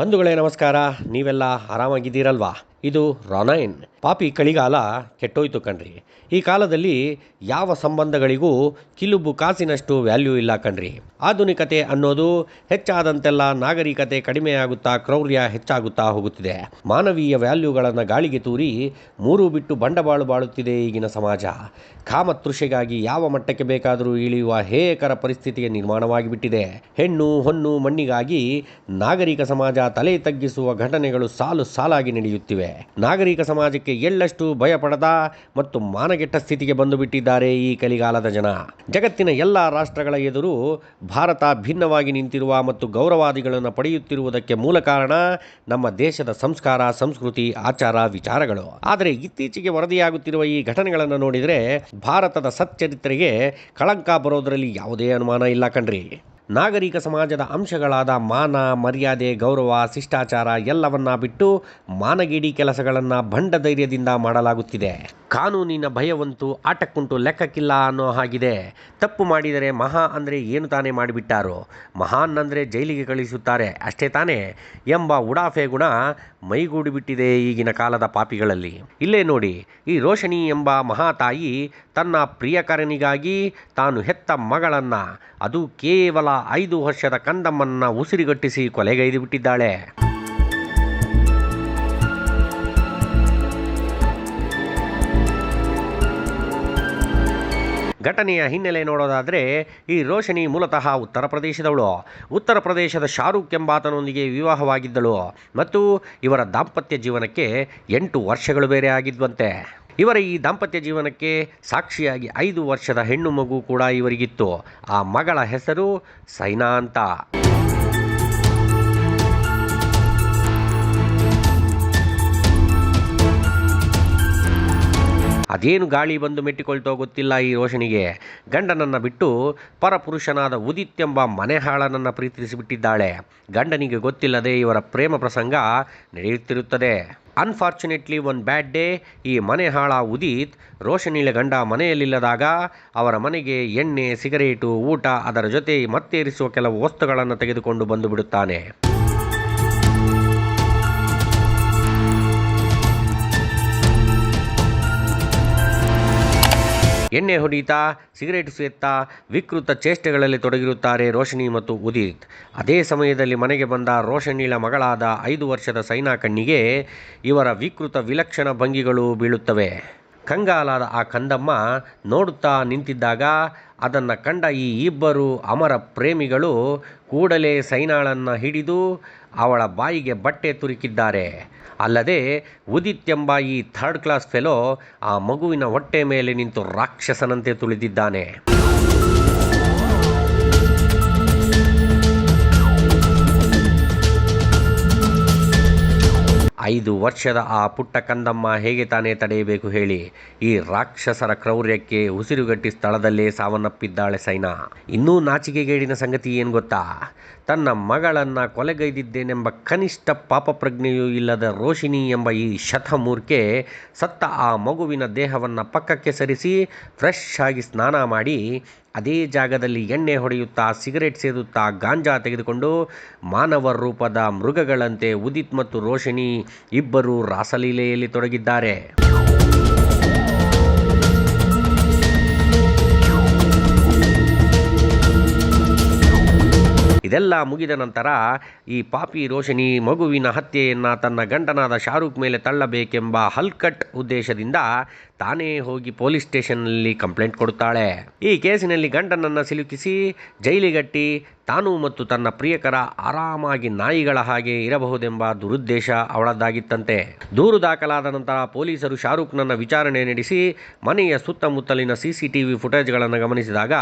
ಬಂಧುಗಳೇ ನಮಸ್ಕಾರ. ನೀವೆಲ್ಲ ಆರಾಮಾಗಿದ್ದೀರಲ್ವಾ? ಇದು ರೊನೈನ್ ಪಾಪಿ ಕಳಿಗಾಲ ಕೆಟ್ಟೋಯ್ತು ಕಣ್ರಿ. ಈ ಕಾಲದಲ್ಲಿ ಯಾವ ಸಂಬಂಧಗಳಿಗೂ ಕಿಲುಬು ಕಾಸಿನಷ್ಟು ವ್ಯಾಲ್ಯೂ ಇಲ್ಲ ಕಣ್ರಿ. ಆಧುನಿಕತೆ ಅನ್ನೋದು ಹೆಚ್ಚಾದಂತೆಲ್ಲ ನಾಗರಿಕತೆ ಕಡಿಮೆಯಾಗುತ್ತಾ ಕ್ರೌರ್ಯ ಹೆಚ್ಚಾಗುತ್ತಾ ಹೋಗುತ್ತಿದೆ. ಮಾನವೀಯ ವ್ಯಾಲ್ಯೂಗಳನ್ನು ಗಾಳಿಗೆ ತೂರಿ ಮೂರು ಬಿಟ್ಟು ಬಂಡವಾಳ ಬಾಳುತ್ತಿದೆ ಈಗಿನ ಸಮಾಜ. ಕಾಮತೃಷೆಗಾಗಿ ಯಾವ ಮಟ್ಟಕ್ಕೆ ಬೇಕಾದರೂ ಇಳಿಯುವ ಹೇಯಕರ ಪರಿಸ್ಥಿತಿಯ ನಿರ್ಮಾಣವಾಗಿಬಿಟ್ಟಿದೆ. ಹೆಣ್ಣು ಹೊನ್ನು ಮಣ್ಣಿಗಾಗಿ ನಾಗರಿಕ ಸಮಾಜ ತಲೆ ತಗ್ಗಿಸುವ ಘಟನೆಗಳು ಸಾಲು ಸಾಲಾಗಿ ನಡೆಯುತ್ತಿವೆ. ನಾಗರಿಕ ಸಮಾಜಕ್ಕೆ ಎಳ್ಳಷ್ಟು ಭಯಪಡದ ಮತ್ತು ಮಾನಗೆಟ್ಟ ಸ್ಥಿತಿಗೆ ಬಂದು ಬಿಟ್ಟಿದ್ದಾರೆ ಈ ಕಲಿಗಾಲದ ಜನ. ಜಗತ್ತಿನ ಎಲ್ಲ ರಾಷ್ಟ್ರಗಳ ಎದುರು ಭಾರತ ಭಿನ್ನವಾಗಿ ನಿಂತಿರುವ ಮತ್ತು ಗೌರವಾದಿಗಳನ್ನು ಪಡೆಯುತ್ತಿರುವುದಕ್ಕೆ ಮೂಲ ಕಾರಣ ನಮ್ಮ ದೇಶದ ಸಂಸ್ಕಾರ, ಸಂಸ್ಕೃತಿ, ಆಚಾರ, ವಿಚಾರಗಳು. ಆದರೆ ಇತ್ತೀಚೆಗೆ ವರದಿಯಾಗುತ್ತಿರುವ ಈ ಘಟನೆಗಳನ್ನು ನೋಡಿದರೆ ಭಾರತದ ಸಚ್ಚರಿತ್ರೆಗೆ ಕಳಂಕ ಬರೋದರಲ್ಲಿ ಯಾವುದೇ ಅನುಮಾನ ಇಲ್ಲ ಕಣ್ರಿ. ನಾಗರಿಕ ಸಮಾಜದ ಅಂಶಗಳಾದ ಮಾನ, ಮರ್ಯಾದೆ, ಗೌರವ, ಶಿಷ್ಟಾಚಾರ ಎಲ್ಲವನ್ನ ಬಿಟ್ಟು ಮಾನಗೇಡಿ ಕೆಲಸಗಳನ್ನು ಭಂಡ ಧೈರ್ಯದಿಂದ ಮಾಡಲಾಗುತ್ತಿದೆ. ಕಾನೂನಿನ ಭಯವಂತೂ ಆಟಕ್ಕುಂಟು ಲೆಕ್ಕಕ್ಕಿಲ್ಲ ಅನ್ನೋ ಹಾಗಿದೆ. ತಪ್ಪು ಮಾಡಿದರೆ ಮಹಾ ಅಂದರೆ ಏನು ತಾನೇ ಮಾಡಿಬಿಟ್ಟಾರೋ? ಮಹಾನ್ ಅಂದರೆ ಜೈಲಿಗೆ ಕಳಿಸುತ್ತಾರೆ. ಅಷ್ಟೇ ತಾನೇ ಎಂಬ ಉಡಾಫೆ ಗುಣ ಮೈಗೂಡಿಬಿಟ್ಟಿದೆ ಈಗಿನ ಕಾಲದ ಪಾಪಿಗಳಲ್ಲಿ. ಇಲ್ಲೇ ನೋಡಿ, ಈ ರೋಷಣಿ ಎಂಬ ಮಹಾತಾಯಿ ತನ್ನ ಪ್ರಿಯಕರನಿಗಾಗಿ ತಾನು ಹೆತ್ತ ಮಗಳನ್ನು, ಅದು ಕೇವಲ ಐದು ವರ್ಷದ ಕಂದಮ್ಮನ್ನ ಉಸಿರುಗಟ್ಟಿಸಿ ಕೊಲೆಗೈದು ಬಿಟ್ಟಿದ್ದಾಳೆ. ಘಟನೆಯ ಹಿನ್ನೆಲೆ ನೋಡೋದಾದರೆ, ಈ ರೋಷನಿ ಮೂಲತಃ ಉತ್ತರ ಪ್ರದೇಶದವಳು. ಉತ್ತರ ಪ್ರದೇಶದ ಶಾರುಖ್ ಎಂಬಾತನೊಂದಿಗೆ ವಿವಾಹವಾಗಿದ್ದಳು. ಮತ್ತು ಇವರ ದಾಂಪತ್ಯ ಜೀವನಕ್ಕೆ ಎಂಟು ವರ್ಷಗಳು ಬೇರೆ ಆಗಿದ್ವಂತೆ. ಇವರ ಈ ದಾಂಪತ್ಯ ಜೀವನಕ್ಕೆ ಸಾಕ್ಷಿಯಾಗಿ ಐದು ವರ್ಷದ ಹೆಣ್ಣು ಮಗು ಕೂಡ ಇವರಿಗಿತ್ತು. ಆ ಮಗಳ ಹೆಸರು ಸೈನಾ ಅಂತ. ಅದೇನು ಗಾಳಿ ಬಂದು ಮೆಟ್ಟಿಕೊಳ್ತೋ ಗೊತ್ತಿಲ್ಲ ಈ ರೋಷನಿಗೆ. ಗಂಡನನ್ನು ಬಿಟ್ಟು ಪರಪುರುಷನಾದ ಉದಿತ್ ಎಂಬ ಮನೆಹಾಳನನ್ನು ಪ್ರೀತಿಸಿಬಿಟ್ಟಿದ್ದಾಳೆ. ಗಂಡನಿಗೆ ಗೊತ್ತಿಲ್ಲದೆ ಇವರ ಪ್ರೇಮ ಪ್ರಸಂಗ ನಡೆಯುತ್ತಿರುತ್ತದೆ. ಅನ್ಫಾರ್ಚುನೇಟ್ಲಿ ಒನ್ ಬ್ಯಾಡ್ ಡೇ ಈ ಮನೆಹಾಳ ಉದಿತ್ ರೋಷನಿಳ ಗಂಡ ಮನೆಯಲ್ಲಿಲ್ಲದಾಗ ಅವರ ಮನೆಗೆ ಎಣ್ಣೆ, ಸಿಗರೇಟು, ಊಟ ಅದರ ಜೊತೆ ಮತ್ತೇರಿಸುವ ಕೆಲವು ವಸ್ತುಗಳನ್ನು ತೆಗೆದುಕೊಂಡು ಬಂದು ಬಿಡುತ್ತಾನೆ. ಎಣ್ಣೆ ಹೊಡೀತಾ, ಸಿಗರೇಟ್ ಸೇತ್ತಾ ವಿಕೃತ ಚೇಷ್ಟೆಗಳಲ್ಲಿ ತೊಡಗಿರುತ್ತಾರೆ ರೋಶನಿ ಮತ್ತು ಉದಿತ್. ಅದೇ ಸಮಯದಲ್ಲಿ ಮನೆಗೆ ಬಂದ ರೋಶನಿಳ ಮಗಳಾದ ಐದು ವರ್ಷದ ಸೈನಾ ಕಣ್ಣಿಗೆ ಇವರ ವಿಕೃತ ವಿಲಕ್ಷಣ ಭಂಗಿಗಳು ಬೀಳುತ್ತವೆ. ಕಂಗಾಲಾದ ಆ ಕಂದಮ್ಮ ನೋಡುತ್ತಾ ನಿಂತಿದ್ದಾಗ ಅದನ್ನು ಕಂಡ ಈ ಇಬ್ಬರು ಅಮರ ಪ್ರೇಮಿಗಳು ಕೂಡಲೇ ಸೈನಾಳನ್ನು ಹಿಡಿದು ಅವಳ ಬಾಯಿಗೆ ಬಟ್ಟೆ ತುರುಕಿದ್ದಾರೆ. ಅಲ್ಲದೆ ಉದಿತ್ ಎಂಬ ಈ ಥರ್ಡ್ ಕ್ಲಾಸ್ ಫೆಲೋ ಆ ಮಗುವಿನ ಹೊಟ್ಟೆ ಮೇಲೆ ನಿಂತು ರಾಕ್ಷಸನಂತೆ ತುಳಿದಿದ್ದಾನೆ. ಐದು ವರ್ಷದ ಆ ಪುಟ್ಟ ಕಂದಮ್ಮ ಹೇಗೆ ತಾನೇ ತಡೆಯಬೇಕು ಹೇಳಿ, ಈ ರಾಕ್ಷಸರ ಕ್ರೌರ್ಯಕ್ಕೆ ಉಸಿರುಗಟ್ಟಿ ಸ್ಥಳದಲ್ಲೇ ಸಾವನ್ನಪ್ಪಿದ್ದಾಳೆ ಸೈನಾ. ಇನ್ನೂ ನಾಚಿಕೆಗೇಡಿನ ಸಂಗತಿ ಏನು ಗೊತ್ತಾ? ತನ್ನ ಮಗಳನ್ನು ಕೊಲೆಗೈದಿದ್ದೇನೆಂಬ ಕನಿಷ್ಠ ಪಾಪಪ್ರಜ್ಞೆಯೂ ಇಲ್ಲದ ರೋಶಿನಿ ಎಂಬ ಈ ಶತಮೂರ್ಖೆ ಸತ್ತ ಆ ಮಗುವಿನ ದೇಹವನ್ನು ಪಕ್ಕಕ್ಕೆ ಸರಿಸಿ ಫ್ರೆಶ್ ಆಗಿ ಸ್ನಾನ ಮಾಡಿ ಅದೇ ಜಾಗದಲ್ಲಿ ಎಣ್ಣೆ ಹೊಡೆಯುತ್ತಾ, ಸಿಗರೆಟ್ ಸೇದುತ್ತಾ, ಗಾಂಜಾ ತೆಗೆದುಕೊಂಡು ಮಾನವ ರೂಪದ ಮೃಗಗಳಂತೆ ಉದಿತ್ ಮತ್ತು ರೋಶಿನಿ ಇಬ್ಬರು ರಾಸಲೀಲೆಯಲ್ಲಿ ತೊಡಗಿದ್ದಾರೆ. ಇದೆಲ್ಲ ಮುಗಿದ ನಂತರ ಈ ಪಾಪಿ ರೋಶನಿ ಮಗುವಿನ ಹತ್ಯೆಯನ್ನು ತನ್ನ ಗಂಡನಾದ ಶಾರುಖ್ ಮೇಲೆ ತಳ್ಳಬೇಕೆಂಬ ಹಲ್ಕಟ್ ಉದ್ದೇಶದಿಂದ ತಾನೇ ಹೋಗಿ ಪೊಲೀಸ್ ಸ್ಟೇಷನ್ನಲ್ಲಿ ಕಂಪ್ಲೇಂಟ್ ಕೊಡುತ್ತಾಳೆ. ಈ ಕೇಸಿನಲ್ಲಿ ಗಂಡನನ್ನು ಸಿಲುಕಿಸಿ ಜೈಲಿಗಟ್ಟಿ ತಾನು ಮತ್ತು ತನ್ನ ಪ್ರಿಯಕರ ಆರಾಮಾಗಿ ನಾಯಿಗಳ ಹಾಗೆ ಇರಬಹುದೆಂಬ ದುರುದ್ದೇಶ ಅವಳದ್ದಾಗಿತ್ತಂತೆ. ದೂರು ದಾಖಲಾದ ನಂತರ ಪೊಲೀಸರು ಶಾರುಖ್ನನ್ನ ವಿಚಾರಣೆ ನಡೆಸಿ ಮನೆಯ ಸುತ್ತಮುತ್ತಲಿನ ಸಿಸಿಟಿವಿ ಫುಟೇಜ್ಗಳನ್ನು ಗಮನಿಸಿದಾಗ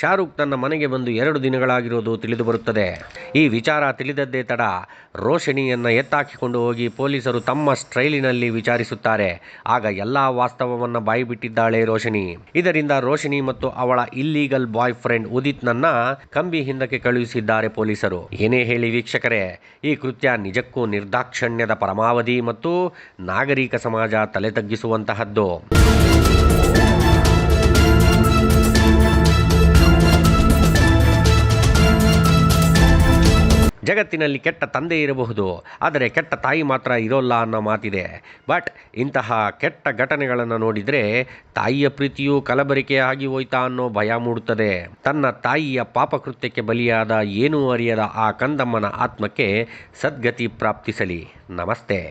ಶಾರುಖ್ ತನ್ನ ಮನೆಗೆ ಬಂದು ಎರಡು ದಿನಗಳಾಗಿರೋದು ತಿಳಿದು ಬರುತ್ತದೆ. ಈ ವಿಚಾರ ತಿಳಿದದ್ದೇ ತಡ ರೋಷಣಿಯನ್ನು ಎತ್ತಾಕಿಕೊಂಡು ಹೋಗಿ ಪೊಲೀಸರು ತಮ್ಮ ಸ್ಟ್ರೈಲಿನಲ್ಲಿ ವಿಚಾರಿಸುತ್ತಾರೆ. ಆಗ ಎಲ್ಲ ವಾಸ್ತವವನ್ನು ಬಾಯಿಬಿಟ್ಟಿದ್ದಾಳೆ ರೋಶಿನಿ ಇದರಿಂದ ರೋಶಿನಿ ಮತ್ತು ಅವಳ ಇಲ್ಲೀಗಲ್ ಬಾಯ್ ಫ್ರೆಂಡ್ ಉದಿತ್ ನನ್ನ ಕಂಬಿ ಹಿಂದಕ್ಕೆ ಕಳುಹಿಸಿದ್ದಾರೆ ಪೊಲೀಸರು. ಏನೇ ಹೇಳಿ ವೀಕ್ಷಕರೇ, ಈ ಕೃತ್ಯ ನಿಜಕ್ಕೂ ನಿರ್ದಾಕ್ಷಣ್ಯದ ಪರಮಾವಧಿ ಮತ್ತು ನಾಗರಿಕ ಸಮಾಜ ತಲೆ ತಗ್ಗಿಸುವಂತಹದ್ದು ಜಗತ್ತಿನಲ್ಲಿ ಕೆಟ್ಟ ತಂದೆ ಇರಬಹುದು, ಆದರೆ ಕೆಟ್ಟ ತಾಯಿ ಮಾತ್ರ ಇರೋಲ್ಲ ಅನ್ನೋ ಮಾತಿದೆ. ಬಟ್ ಇಂತಹ ಕೆಟ್ಟ ಘಟನೆಗಳನ್ನು ನೋಡಿದರೆ ತಾಯಿಯ ಪ್ರೀತಿಯು ಕಲಬರಿಕೆ ಆಗಿ ಹೋಯ್ತಾ ಅನ್ನೋ ಭಯ ಮೂಡುತ್ತದೆ. ತನ್ನ ತಾಯಿಯ ಪಾಪಕೃತ್ಯಕ್ಕೆ ಬಲಿಯಾದ ಏನೂ ಅರಿಯದ ಆ ಕಂದಮ್ಮನ ಆತ್ಮಕ್ಕೆ ಸದ್ಗತಿ ಪ್ರಾಪ್ತಿಸಲಿ. ನಮಸ್ತೆ.